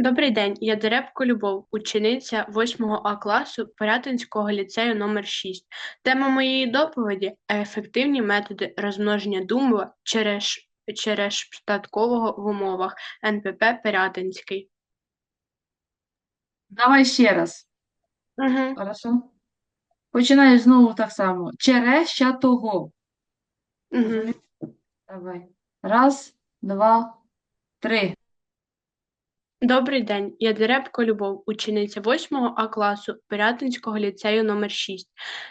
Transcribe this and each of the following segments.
Добрий день, я Деревко Любов, учениця 8 А класу Порятинського ліцею номер 6 Тема моєї доповіді ефективні методи розмноження думба через, через штаткового в умовах НПП Пирятинський. Давай ще раз. Угу. Хорошо? Починаєш знову так само. Черещатого. Угу. Давай. Раз, два, три. Добрий день, я Деревко Любов, учениця 8 А класу Пирятинського ліцею номер 6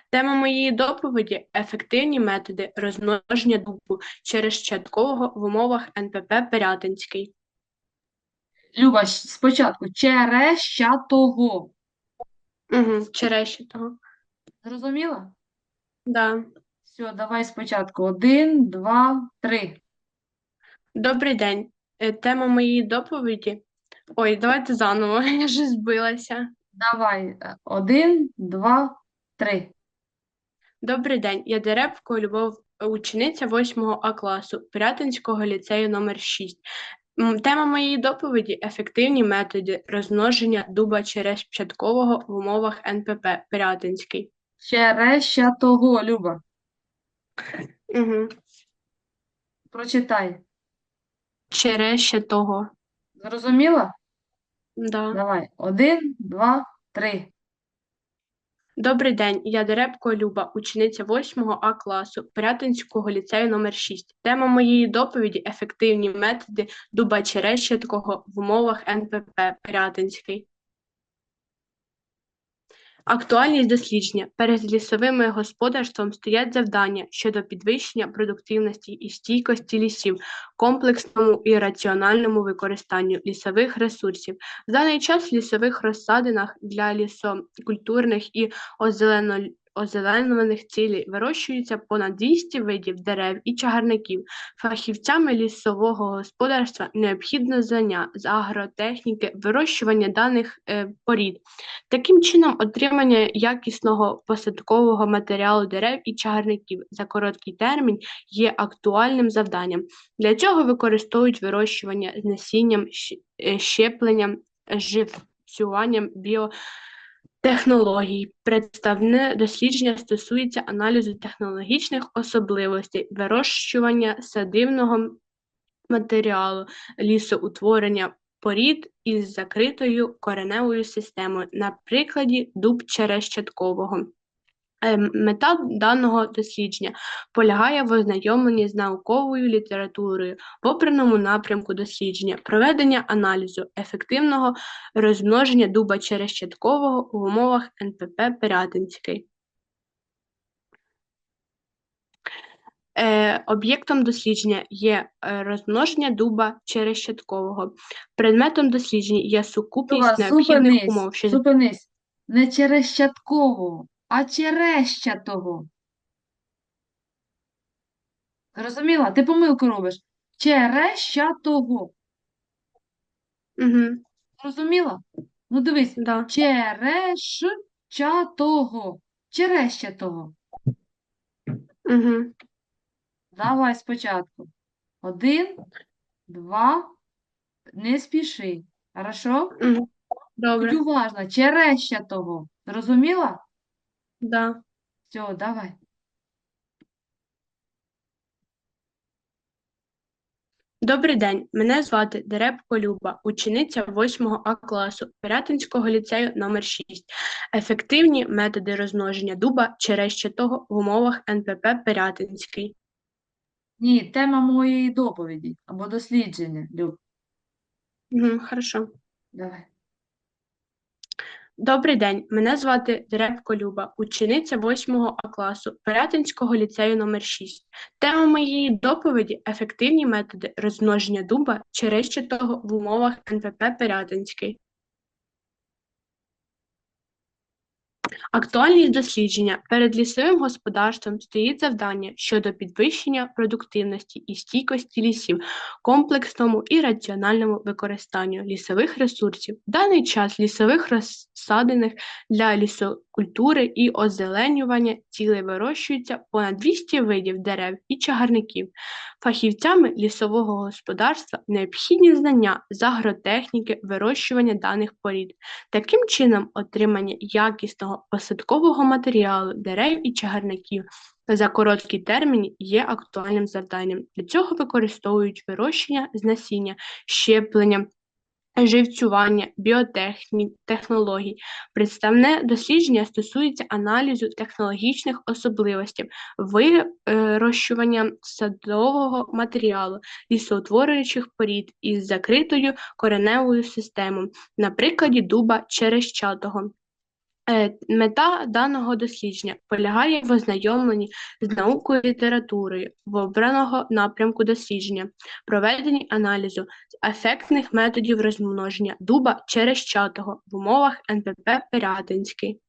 Тема моєї доповіді ефективні методи розмноження дубу через щаткового в умовах НПП Пирятинський. Люба, спочатку. Черещатого. Угу. Черещатого. Зрозуміла? Да. Все, давай спочатку. Один, два, три. Добрий день. Е, Тема моєї доповіді. Ой, давайте заново, я вже збилася. Давай. Е, Один, два, три. Добрий день, я Деревко Любов, учениця 8 А класу Пирятинського ліцею номер 6 Тема моєї доповіді ефективні методи розмноження дуба через початкового в умовах НПП Пирятинський. Черещатого, Люба. Угу. Прочитай. Черещатого. Зрозуміла? Да. Давай. Один, два, три. Добрий день, я Деребко Люба, учениця 8 А класу Пирятинського ліцею номер 6 Тема моєї доповіді ефективні методи дуба черещаткого в умовах НПП Пирятинський. Актуальність дослідження. Перед лісовими господарством стоять завдання щодо підвищення продуктивності і стійкості лісів, комплексному і раціональному використанню лісових ресурсів. В даний час в лісових розсадинах для лісокультурних і озелено- озеленюваних цілей вирощується понад 200 видів дерев і чагарників. Фахівцями лісового господарства необхідно знання з агротехніки, вирощування даних е, порід. Таким чином, отримання якісного посадкового матеріалу дерев і чагарників за короткий термін є актуальним завданням. Для цього використовують вирощування з насінням, е, щепленням, живцюванням біотехнологій. Представне дослідження стосується аналізу технологічних особливостей вирощування садивного матеріалу, лісоутворення порід із закритою кореневою системою, на прикладі дуб черещаткового. Е, Мета даного дослідження полягає в ознайомленні з науковою літературою в обраному напрямку дослідження, проведення аналізу ефективного розмноження дуба черещаткового в умовах НПП Пирятинський. Е, Об'єктом дослідження є е, розмноження дуба черещаткового. Предметом дослідження є сукупність Люба, необхідних зупинись, умов, що зупинись. Не черещаткового, а черещатого. Зрозуміла? Ти помилку робиш. Черещатого. Угу, Зрозуміла? Ну дивись. да. Черещатого. Черещатого. Угу, Давай спочатку. Один, два, не спіши. Хорошо? угу. Добре, Будь уважна. Черещатого. Зрозуміла? Да. Все, давай. Добрий день, мене звати Деребко Люба, учениця 8 А класу Пирятинського ліцею номер 6 Ефективні методи розмноження дуба черещатого в умовах НПП Пирятинський. Ні, тема моєї доповіді або дослідження, Люб. Угу, хорошо. Давай. Добрий день, мене звати Деревко Люба, учениця 8 А класу Пирятинського ліцею номер 6 Тема моєї доповіді ефективні методи розмноження дуба черещатого в умовах НПП Пирятинський. Актуальність дослідження. Перед лісовим господарством стоїть завдання щодо підвищення продуктивності і стійкості лісів, комплексному і раціональному використанню лісових ресурсів. В даний час лісових розсадених для лісо культури і озеленювання цілей вирощується понад 200 видів дерев і чагарників. Фахівцями лісового господарства необхідні знання з агротехніки вирощування даних порід. Таким чином, отримання якісного посадкового матеріалу дерев і чагарників за короткі терміни є актуальним завданням. Для цього використовують вирощення з насіння, щеплення, живцювання, біотехнологій. Представне дослідження стосується аналізу технологічних особливостей вирощування садового матеріалу лісоутворюючих порід із закритою кореневою системою, на прикладі дуба черещатого. Е, Мета даного дослідження полягає в ознайомленні з наукою і літературою в обраного напрямку дослідження, проведенні аналізу ефектних методів розмноження дуба черещатого в умовах НПП Пирятинський.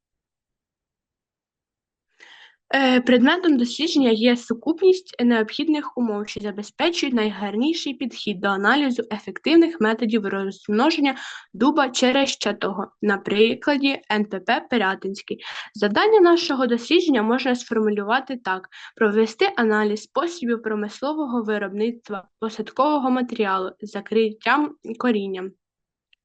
Е, Предметом дослідження є сукупність необхідних умов, що забезпечують найгарніший підхід до аналізу ефективних методів розмноження дуба черещатого на прикладі НПП Пирятинський. Завдання нашого дослідження можна сформулювати так: провести аналіз способів промислового виробництва посадкового матеріалу з закриттям корінням.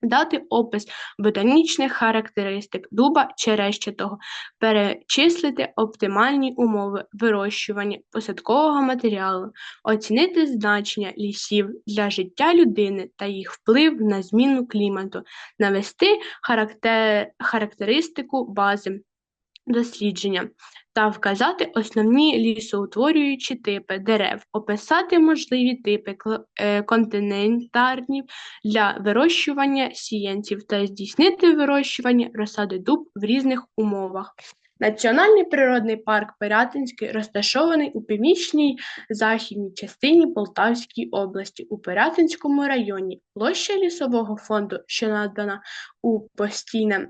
Дати опис ботанічних характеристик дуба черещатого, перечислити оптимальні умови вирощування посадкового матеріалу, оцінити значення лісів для життя людини та їх вплив на зміну клімату, навести характер... характеристику бази дослідження та вказати основні лісоутворюючі типи дерев, описати можливі типи е, континентарнів для вирощування сіянців та здійснити вирощування розсади дуб в різних умовах. Національний природний парк Пирятинський розташований у північній західній частині Полтавської області у Пирятинському районі. Площа лісового фонду, що надана у постійне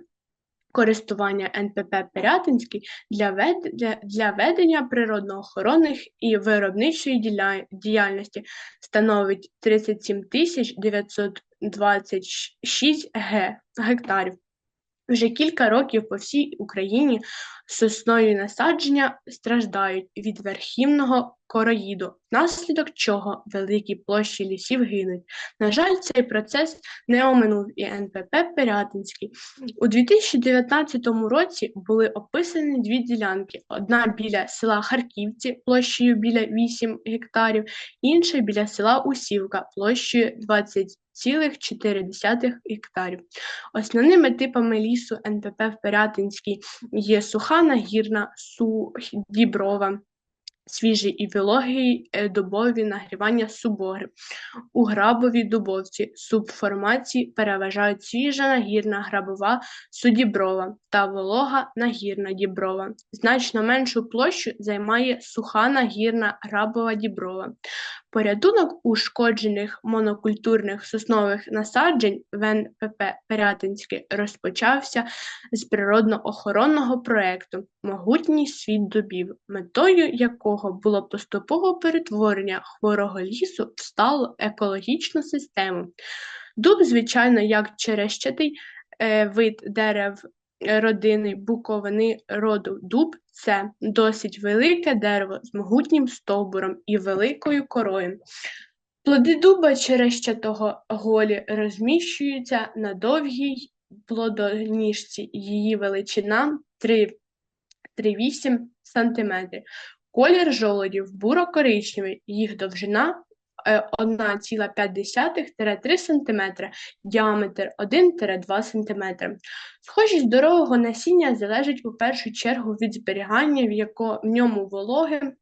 користування НПП Пирятинський для, вед... для... ведення природоохоронних і виробничої діяльності становить 37 тисяч 926 ге... гектарів. Вже кілька років по всій Україні соснові насадження страждають від верхівного короїду, внаслідок чого великі площі лісів гинуть. На жаль, цей процес не оминув і НПП Пирятинський. У 2019 році були описані дві ділянки: одна біля села Харківці площею біля 8 гектарів, інша біля села Усівка площею 20,4 гектарів. Основними типами лісу НПП в Пирятинській є суха нагірна, су-діброва, свіжий і вологий е, дубові нагрівання субори. У грабовій дубовці субформації переважають свіжа нагірна грабова судіброва та волога нагірна діброва. Значно меншу площу займає суха нагірна грабова діброва. Порятунок ушкоджених монокультурних соснових насаджень в НПП Пирятинське розпочався з природно-охоронного проекту Могутній світ дубів, метою якого було поступове перетворення хворого лісу в сталу екологічну систему. Дуб, звичайно, як черещатий е, вид дерев родини буковини роду дуб це досить велике дерево з могутнім стовбуром і великою корою. Плоди дуба черещатого голі розміщуються на довгій плодоніжці. Її величина 3,8 см. Колір жолодів буро-коричневий, їх довжина 1,5-3 см, діаметр 1-2 см. Схожість здорового насіння залежить у першу чергу від зберігання в, в ньому вологи,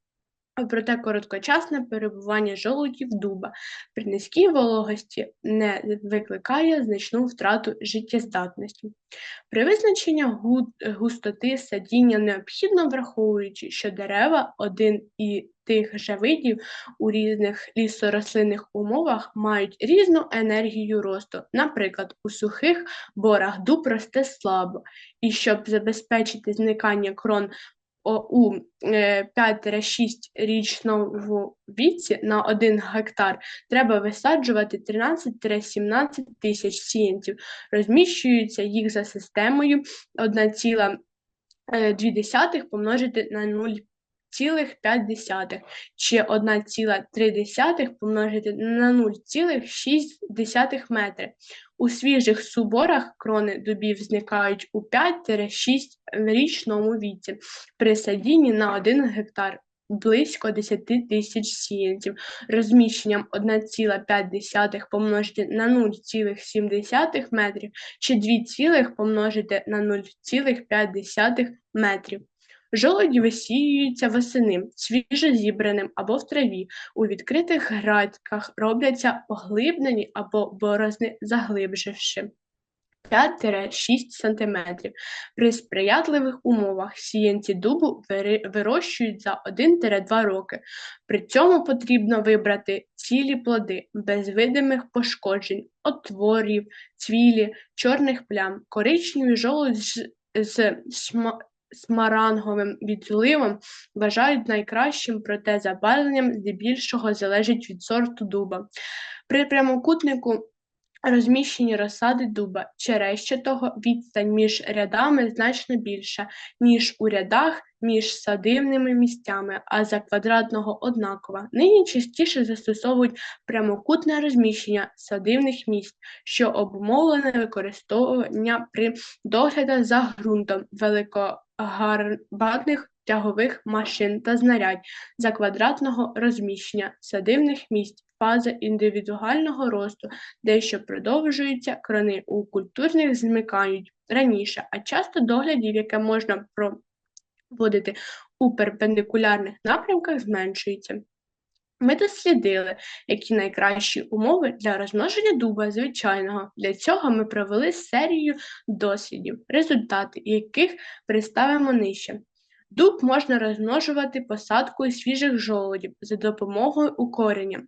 проте короткочасне перебування жолудів дуба при низькій вологості не викликає значну втрату життєздатності. При визначенні густоти садіння необхідно враховуючи, що дерева один і тих же видів у різних лісорослинних умовах мають різну енергію росту. Наприклад, у сухих борах дуб росте слабо, і щоб забезпечити зникання крон у е, 5-6 річному віці на 1 гектар треба висаджувати 13-17 тисяч сіянців. Розміщуються їх за системою 1,5 е, 2 помножити на 0,5 чи 1,3 помножити на 0,6 метри. У свіжих суборах крони дубів зникають у 5-6 річному віці при садінні на 1 гектар близько 10 тисяч сіянців розміщенням 1,5 помножити на 0,7 метрів чи 2, помножити на 0,5 метрів. Жолоді висіюються восени свіжо зібраним або в траві. У відкритих градках робляться поглиблені або борозни заглибшивши 5-6 см. При сприятливих умовах сіянці дубу вирощують за 1-2 роки. При цьому потрібно вибрати цілі плоди без видимих пошкоджень, отворів, цвілі, чорних плям, коричневі жолудь з, смаранговим відливом вважають найкращим, проте забарвленням здебільшого залежить від сорту дуба. При прямокутнику розміщені розсади дуба черещатого відстань між рядами значно більша, ніж у рядах між садивними місцями, а за квадратного однакова. Нині частіше застосовують прямокутне розміщення садивних місць, що обумовлене використовування при доглядах за ґрунтом великогарбатних тягових машин та знарядь за квадратного розміщення садивних місць, фаза індивідуального росту, дещо продовжуються, крони у культурних змикають раніше, а часто доглядів, яке можна проводити у перпендикулярних напрямках, зменшується. Ми дослідили, які найкращі умови для розмноження дуба звичайного. Для цього ми провели серію дослідів, результати яких представимо нижче. Дуб можна розмножувати посадкою свіжих жолудів за допомогою укорення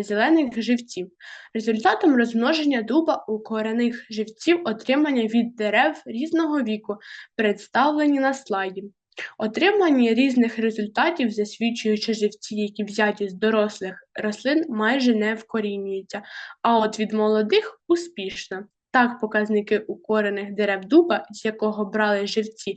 зелених живців. Результатом розмноження дуба у корених живців отримання від дерев різного віку, представлені на слайді. Отримання різних результатів, засвідчуючи живці, які взяті з дорослих рослин, майже не вкорінюються, а от від молодих успішно. Так, показники укорених дерев дуба, з якого брали живці,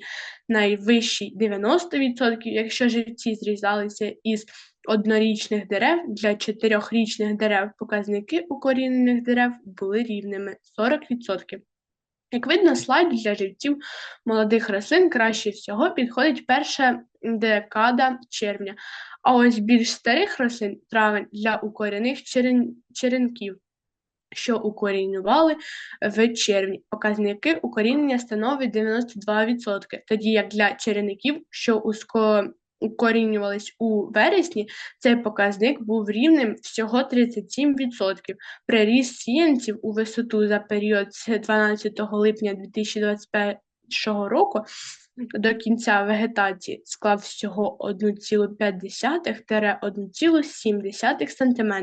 найвищий 90%, якщо живці зрізалися із однорічних дерев, для чотирьохрічних дерев показники укорінених дерев були рівними 40%. Як видно, слайд для живців молодих рослин краще всього підходить перша декада червня, а ось більш старих рослин травень для укорінених черен... черенків, що укорінювали в червні. Показники укорінення становить 92%, тоді як для черенків, що уско... укорінювались у вересні, цей показник був рівним всього 37%. Приріст сіянців у висоту за період з 12 липня 2021 року до кінця вегетації склав всього 1,5-1,7 см.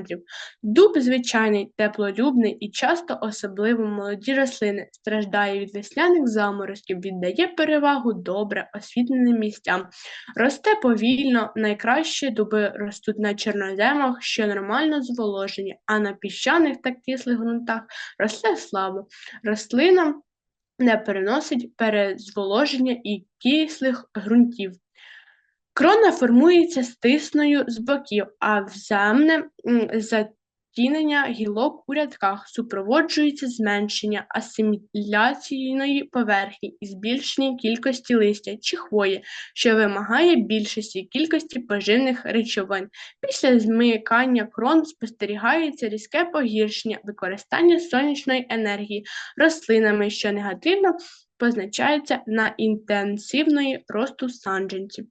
Дуб звичайний, теплолюбний і часто, особливо молоді рослини, страждає від весняних заморозків, віддає перевагу добре освітленим місцям. Росте повільно, найкраще дуби ростуть на чорноземах, що нормально зволожені, а на піщаних та кислих ґрунтах росте слабо. Рослина не переносить перезволоження і кислих ґрунтів. Крона формується стисною з боків, а взаємне м, затінення гілок у рядках супроводжується зменшення асиміляційної поверхні і збільшення кількості листя чи хвої, що вимагає більшості кількості поживних речовин. Після змикання крон спостерігається різке погіршення використання сонячної енергії рослинами, що негативно позначається на інтенсивної росту саджанців.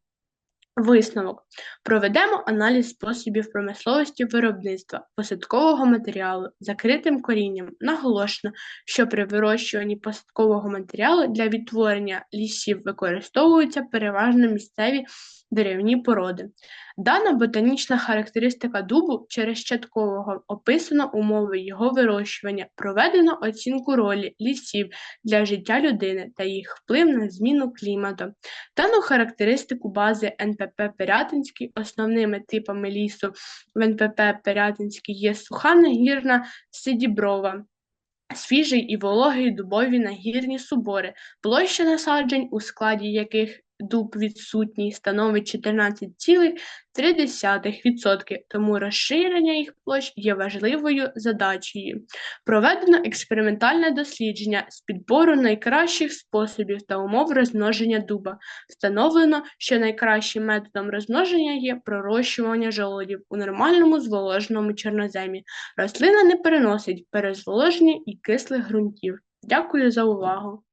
Висновок. Проведемо аналіз способів промисловості виробництва посадкового матеріалу закритим корінням. Наголошено, що при вирощуванні посадкового матеріалу для відтворення лісів використовуються переважно місцеві деревні породи. Дана ботанічна характеристика дубу черещаткового описано умови його вирощування, проведено оцінку ролі лісів для життя людини та їх вплив на зміну клімату. Дану характеристику бази НПП Пирятинський основними типами лісу в НПП Пирятинський є суха нагірна сидіброва, свіжий і вологий дубові нагірні субори, площа насаджень, у складі яких дуб відсутній, становить 14,3%, тому розширення їх площ є важливою задачею. Проведено експериментальне дослідження з підбору найкращих способів та умов розмноження дуба. Встановлено, що найкращим методом розмноження є пророщування жолодів у нормальному зволоженому чорноземі. Рослина не переносить перезволоження і кислих ґрунтів. Дякую за увагу.